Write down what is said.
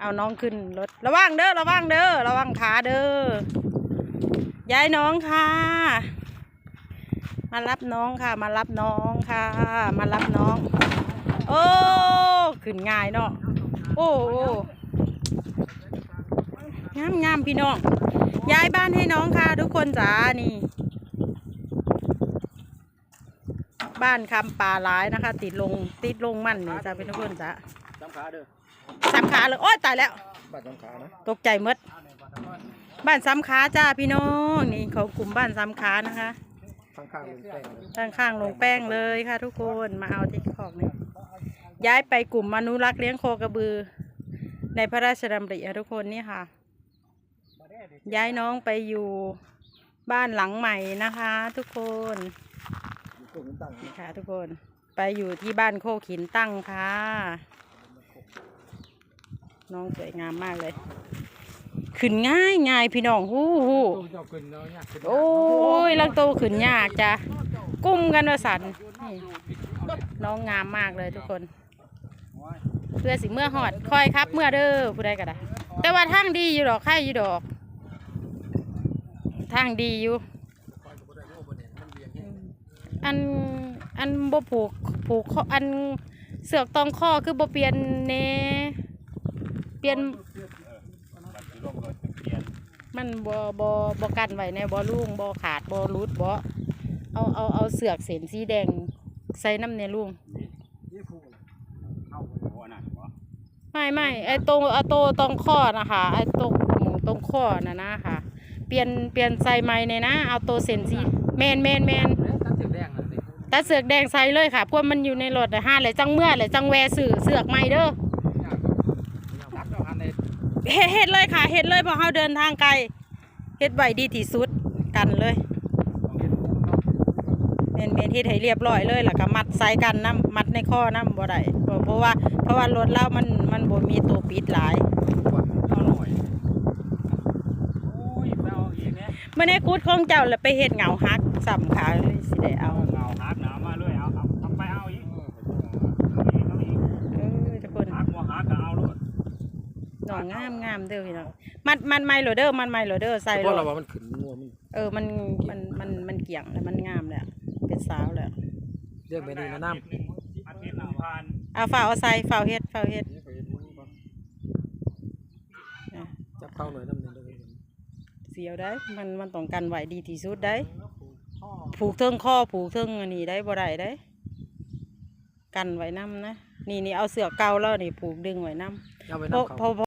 เอาน้องขึ้นรถ ระวังเด้อ ระวังเด้อ ระวังขาเด้อ ย้ายน้องค่ะ มารับน้องค่ะ มารับน้องค่ะ มารับน้อง โอ้ ขึ้นง่ายเนาะ โอ้โงามงามพี่น้อง ย้ายบ้านให้น้องค่ะ ทุกคนจ๋านี่ บ้านคำป่าร้ายนะคะ ติดลงติดลงมั่นนี่จ้าเป็นทุกคนจ้า จำขาเด้อสามขาเลยโอ้ยตายแล้วบัตรจำขานะตกใจหมด บ้านซ้ำขาจ้าพี่น้องนี่เขากลุ่มบ้านซ้ำขานะคะข้างๆลงแป้งเลยข้างข้างๆลงแป้งเลยค่ะ ทุกคนมาเอาที่คอกนี่ย้ายไปกลุ่มอนุรักษ์เลี้ยงโคกระบือ ในพระราชดำริอะทุกคนนี่ค่ะ ย้ายน้องไปอยู่บ้านหลังใหม่นะคะ ทุกคนอยู่ตรงนี้ตั้งนี่ค่ะ ทุกคนไปอยู่ที่บ้านโคกหินตั้งค่ะ น้องสวยงามมากเลย ขึ้นง่ายง่ายพี่น้องหู้หู้โอ้ยลังโตขึ้นยากจ้ะกุ้มกันว่าสันน้องงามมากเลยทุกคน เพื่อสิเมื่อหอดคอยครับ เมื่อเด้อผู้ใดก็ได้ แต่ว่าทางดีอยู่ดอกค่ายอยู่ดอกทางดีอยู่ อันอันบ่ผูกผูกออันเสือกตองข้อคือบ่เปลี่ยนเน เปลี่ยนมันบ่บ่บ่กันไว้ในบ่ลุงบ่ขาดบ่รุดบ่เอาเอาเอาเสือกเส้นสีแดงใส่น้ำในลุงนี่ฟูเอาหัวน่ะบ่ไม่ไม่ไอ้ตรงไอ้โตตรงข้อนะคะไอ้ตรงหมูตรงข้อน่ะนะค่ะ เปลี่ยนเปลี่ยนใส่ใหม่เนี่ยนะเอาโตเส้นสีแมนแมนแมนตั้งเสียงแตาเสือกแดงใส่เลยค่ะพวกมันอยู่ในรถนะห้าเลยจังเมื่อเลยจังแวสื่อเสือกใหม่เด้อ รักเจ้าหันใน เฮ็ดเฮ็ดเลยค่ะเฮ็ดเลยเพอเฮาเดินทางไกลเฮ็ดไว้ดีที่สุดกันเลยเมนเมนเฮ็ดให้เรียบร้อยเลยแล้วก็มัดใส่กันน้ำมัดในข้อน้ำบ่ได้เพราะเพราะว่าเพราะว่ารถเรามันมันบ่มีตัวปิดหลายเอาหน่อยโอ้ยไปเอาอีกเนี่ยเมื่อในกุดของเจ้าแล้วไปเฮ็ดเหงาฮักสำขาเลยสิได้เอาเอาเงาหักหนามาเลยเอาเอาเอาไปเอาอีกเอาอีกเอาอีก เออทุกคน หักหัวหักก็เอาลูก น้ องงามงามเด้อพี่น้องมัดมันไมโลเดอร์มันไมโลเดอร์ใส่เพรราะถเราว่ามันขึ้นงัวมันเออมันมันมันมันเกี่ยงแล้วมันงามแล้วเป็นสาวแล้วเรียกไปนี่นะน้ำอาทิตย์หนึ่งพันเอาฝ้าวเอาใส่ฝ้าวเฮ็ดฝ้าวเฮ็ดนะจับเข้าหน่อยน้ำหนึ่งเลยเสียวได้มันมันต้องกันไหวดีที่สุดได้ผูกเทิงข้อผูกเทิงอันนี้ได้บ่ได้ได้กันไว้น้ำนะนี่นี่เอาเสือกเก่าแล้วนี่ผูกดึงไว้น้ำเอาไปเพราะน้ำเพเขาราะ